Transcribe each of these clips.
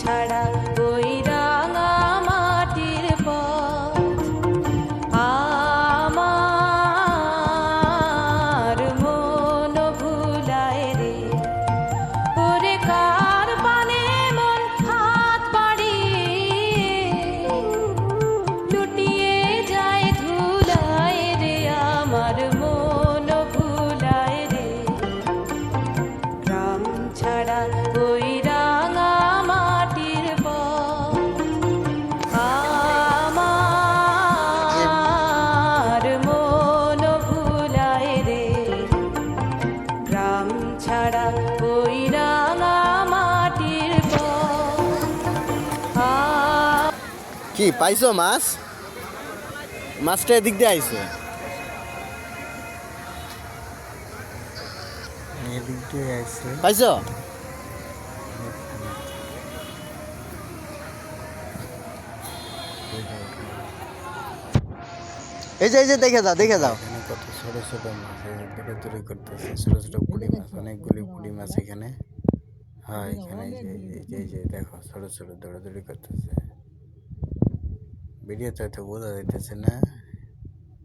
ছাড়া ওই গ্রাম ছাড়া ওই রাঙা মাটির কি পাইছো মাছ? মাছটা এদিক দিয়ে আইছে। এদিক দিয়ে আসছে পাইছো? এই যে এই যে দেখে যাও দেখে যাও। ছোট ছোট মাছ দৌড়াদৌড়ি করতেছে, ছোট ছোট পুঁটি মাছ, অনেকগুলি পুঁটি মাছ এখানে। হ্যাঁ এখানে যে- যে দেখো, ছোট ছোট দৌড়াদৌড়ি করতেছে। ভিডিওতে হয়তো বোঝা যাইতেছে না,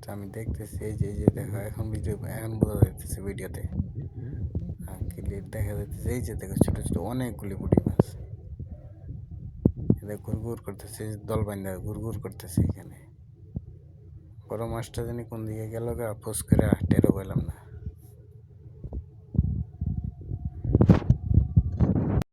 তো আমি দেখতেছি, এই যে যে, দেখো, এখন ভিডিও, এখন বোঝা যাইতেছে ভিডিওতে। ক্লিয়ার দেখা যাইতেছে, এই যে, দেখো, ছোট ছোট অনেকগুলি পুঁটি মাছ। এদের ঘুরঘুর করতেছে দল বান্ধা ঘুরঘুর করতেছে এখানে। বড় মাছটা জানি কোন দিকে গেল গা ফোস করে টেরো পেলাম না।